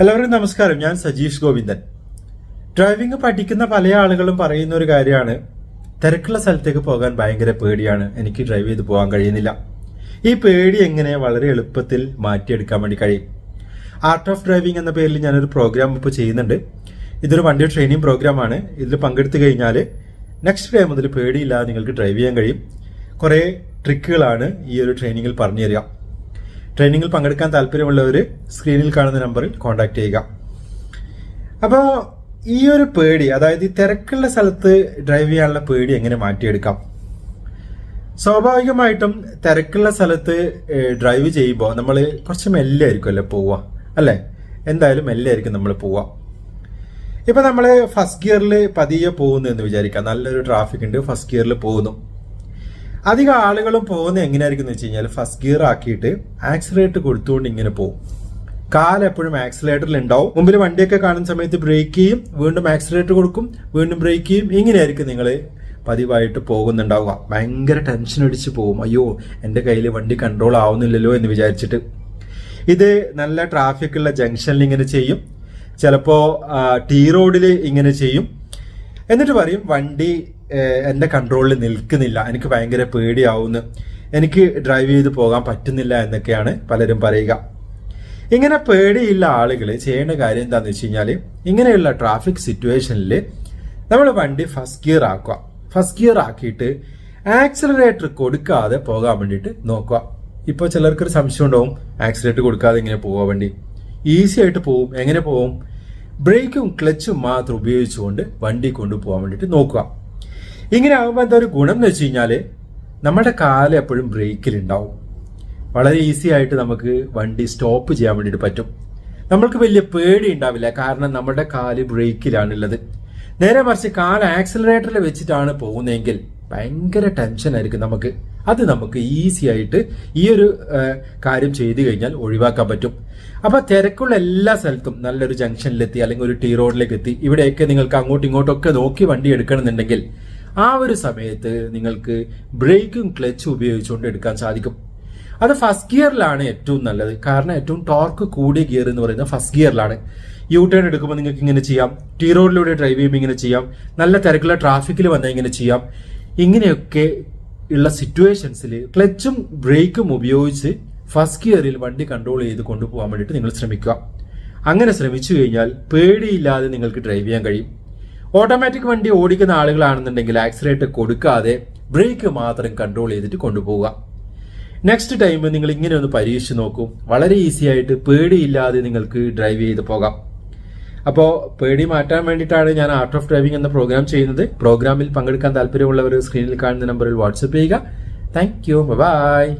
എല്ലാവർക്കും നമസ്കാരം. ഞാൻ സജീഷ് ഗോവിന്ദൻ. ഡ്രൈവിംഗ് പഠിക്കുന്ന പല ആളുകളും പറയുന്ന ഒരു കാര്യമാണ് തിരക്കുള്ള സ്ഥലത്തേക്ക് പോകാൻ ഭയങ്കര പേടിയാണ്. എനിക്ക് ഡ്രൈവ് ചെയ്ത് പോകാൻ കഴിയുന്നില്ല. ഈ പേടി എങ്ങനെ വളരെ എളുപ്പത്തിൽ മാറ്റിയെടുക്കാൻ വേണ്ടി കഴിയും? ആർട്ട് ഓഫ് ഡ്രൈവിംഗ് എന്ന പേരിൽ ഞാനൊരു പ്രോഗ്രാം ഇപ്പോൾ ചെയ്യുന്നുണ്ട്. ഇതൊരു വണ്ടി ട്രെയിനിങ് പ്രോഗ്രാമാണ് ഇതിൽ പങ്കെടുത്തു കഴിഞ്ഞാൽ നെക്സ്റ്റ് ഡേ മുതൽ പേടിയില്ലാതെ നിങ്ങൾക്ക് ഡ്രൈവ് ചെയ്യാൻ കഴിയും. കുറേ ട്രിക്കുകളാണ് ഈ ഒരു ട്രെയിനിങ്ങിൽ പറഞ്ഞു തരിക. ട്രെയിനിങ്ങിൽ പങ്കെടുക്കാൻ താല്പര്യമുള്ളവർ സ്ക്രീനിൽ കാണുന്ന നമ്പറിൽ കോൺടാക്ട് ചെയ്യുക. അപ്പോൾ ഈ ഒരു പേടി അതായത് ഈ തിരക്കുള്ള സ്ഥലത്ത് ഡ്രൈവ് ചെയ്യാനുള്ള പേടി എങ്ങനെ മാറ്റിയെടുക്കാം? സ്വാഭാവികമായിട്ടും തിരക്കുള്ള സ്ഥലത്ത് ഡ്രൈവ് ചെയ്യുമ്പോൾ നമ്മൾ കുറച്ച് മെല്ലെ ആയിരിക്കും അല്ലേ പോവുക? അല്ലേ? എന്തായാലും മെല്ലെ ആയിരിക്കും നമ്മൾ പോവുക. ഇപ്പൊ നമ്മൾ ഫസ്റ്റ് ഗിയറിൽ പതിയെ പോകുന്നു എന്ന് വിചാരിക്കാം. നല്ലൊരു ട്രാഫിക് ഉണ്ട് ഫസ്റ്റ് ഗിയറിൽ പോകുന്നു. അധികം ആളുകളും പോകുന്നത് എങ്ങനെയായിരിക്കും എന്ന് വെച്ച് കഴിഞ്ഞാൽ ഫസ്റ്റ് ഗിയർ ആക്കിയിട്ട് ആക്സിലേറ്റർ കൊടുത്തുകൊണ്ട് ഇങ്ങനെ പോകും കാൽ എപ്പോഴും ആക്സിലേറ്ററിൽ ഉണ്ടാവും. മുമ്പിൽ വണ്ടിയൊക്കെ കാണുന്ന സമയത്ത് ബ്രേക്ക് ചെയ്യും വീണ്ടും ആക്സിലേറ്റർ കൊടുക്കും വീണ്ടും ബ്രേക്ക് ചെയ്യും. ഇങ്ങനെയായിരിക്കും നിങ്ങൾ പതിവായിട്ട് പോകുന്നുണ്ടാവുക. ഭയങ്കര ടെൻഷൻ അടിച്ച് പോകും അയ്യോ എന്റെ കയ്യിൽ വണ്ടി കൺട്രോൾ ആവുന്നില്ലല്ലോ എന്ന് വിചാരിച്ചിട്ട്. ഇത് നല്ല ട്രാഫിക് ഉള്ള ജംഗ്ഷനിൽ ഇങ്ങനെ ചെയ്യും. ചിലപ്പോൾ ടീ റോഡിൽ ഇങ്ങനെ ചെയ്യും. എന്നിട്ട് പറയും വണ്ടി എന്റെ കൺട്രോളിൽ നിൽക്കുന്നില്ല. എനിക്ക് ഭയങ്കര പേടിയാവുന്നു. എനിക്ക് ഡ്രൈവ് ചെയ്ത് പോകാൻ പറ്റുന്നില്ല എന്നൊക്കെയാണ് പലരും പറയുക. ഇങ്ങനെ പേടിയുള്ള ആളുകൾ ചെയ്യേണ്ട കാര്യം എന്താണെന്ന് വെച്ച് കഴിഞ്ഞാൽ ഇങ്ങനെയുള്ള ട്രാഫിക് സിറ്റുവേഷനിൽ നമ്മൾ വണ്ടി ഫസ്റ്റ് ഗിയർ ആക്കുക. ഫസ്റ്റ് ഗിയർ ആക്കിയിട്ട് ആക്സിലറേറ്റർ കൊടുക്കാതെ പോകാൻ വേണ്ടിയിട്ട് നോക്കുക. ഇപ്പോൾ ചിലർക്കൊരു സംശയം ഉണ്ടാവും. ആക്സിലേറ്റർ കൊടുക്കാതെ ഇങ്ങനെ പോകാൻ വേണ്ടി? ഈസി ആയിട്ട് പോവും. എങ്ങനെ പോവും? ബ്രേക്കും ക്ലച്ചും മാത്രം ഉപയോഗിച്ചുകൊണ്ട് വണ്ടി കൊണ്ടുപോകാൻ വേണ്ടിയിട്ട് നോക്കുക. ഇങ്ങനെ ആകുമ്പോൾ എന്താ ഒരു ഗുണം എന്ന് വെച്ച് കഴിഞ്ഞാൽ നമ്മുടെ കാൽ എപ്പോഴും ബ്രേക്കിൽ ഉണ്ടാവും. വളരെ ഈസി ആയിട്ട് നമുക്ക് വണ്ടി സ്റ്റോപ്പ് ചെയ്യാൻ വേണ്ടിയിട്ട് പറ്റും. നമ്മൾക്ക് വലിയ പേടി ഉണ്ടാവില്ല. കാരണം നമ്മുടെ കാൽ ബ്രേക്കിലാണുള്ളത് നേരെ മറിച്ച് കാൽ ആക്സിലറേറ്ററിൽ വെച്ചിട്ടാണ് പോകുന്നതെങ്കിൽ ഭയങ്കര ടെൻഷൻ ആയിരിക്കും നമുക്ക്. അത് നമുക്ക് ഈസി ആയിട്ട് ഈ ഒരു കാര്യം ചെയ്തു കഴിഞ്ഞാൽ ഒഴിവാക്കാൻ പറ്റും. അപ്പൊ തിരക്കുള്ള എല്ലാ സ്ഥലത്തും നല്ലൊരു ജംഗ്ഷനിലെത്തി അല്ലെങ്കിൽ ഒരു ടീ റോഡിലേക്ക് എത്തി ഇവിടെയൊക്കെ നിങ്ങൾക്ക് അങ്ങോട്ടും ഇങ്ങോട്ടും ഒക്കെ നോക്കി വണ്ടി എടുക്കണമെന്നുണ്ടെങ്കിൽ ആ ഒരു സമയത്ത് നിങ്ങൾക്ക് ബ്രേക്കും ക്ലച്ചും ഉപയോഗിച്ചുകൊണ്ട് എടുക്കാൻ സാധിക്കും. അത് ഫസ്റ്റ് ഗിയറിലാണ് ഏറ്റവും നല്ലത്. കാരണം ഏറ്റവും ടോർക്ക് കൂടിയ ഗിയർ എന്ന് പറയുന്നത് ഫസ്റ്റ് ഗിയറിലാണ് യു ടേൺ എടുക്കുമ്പോൾ നിങ്ങൾക്ക് ഇങ്ങനെ ചെയ്യാം. ടീ റോഡിലൂടെ ഡ്രൈവ് ചെയ്യുമ്പോൾ ഇങ്ങനെ ചെയ്യാം. നല്ല തിരക്കുള്ള ട്രാഫിക്കിൽ വന്നാൽ ഇങ്ങനെ ചെയ്യാം. ഇങ്ങനെയൊക്കെ ഉള്ള സിറ്റുവേഷൻസിൽ ക്ലച്ചും ബ്രേക്കും ഉപയോഗിച്ച് ഫസ്റ്റ് ഗിയറിൽ വണ്ടി കൺട്രോൾ ചെയ്ത് കൊണ്ടുപോകാൻ വേണ്ടിയിട്ട് നിങ്ങൾ ശ്രമിക്കുക. അങ്ങനെ ശ്രമിച്ചു കഴിഞ്ഞാൽ പേടിയില്ലാതെ നിങ്ങൾക്ക് ഡ്രൈവ് ചെയ്യാൻ കഴിയും. ഓട്ടോമാറ്റിക് വണ്ടി ഓടിക്കുന്ന ആളുകളാണെന്നുണ്ടെങ്കിൽ ആക്സിലേറ്റർ കൊടുക്കാതെ ബ്രേക്ക് മാത്രം കൺട്രോൾ ചെയ്തിട്ട് കൊണ്ടുപോവുക. നെക്സ്റ്റ് ടൈം നിങ്ങൾ ഇങ്ങനെ ഒന്ന് പരീക്ഷിച്ച് നോക്കൂ. വളരെ ഈസി ആയിട്ട് പേടിയില്ലാതെ നിങ്ങൾക്ക് ഡ്രൈവ് ചെയ്ത് പോകാം. അപ്പോൾ പേടി മാറ്റാൻ വേണ്ടിയിട്ടാണ് ഞാൻ ആർട്ട് ഓഫ് ഡ്രൈവിംഗ് എന്ന പ്രോഗ്രാം ചെയ്യുന്നത്. പ്രോഗ്രാമിൽ പങ്കെടുക്കാൻ താല്പര്യമുള്ളവർ സ്ക്രീനിൽ കാണുന്ന നമ്പറിൽ വാട്സപ്പ് ചെയ്യുക. Thank you by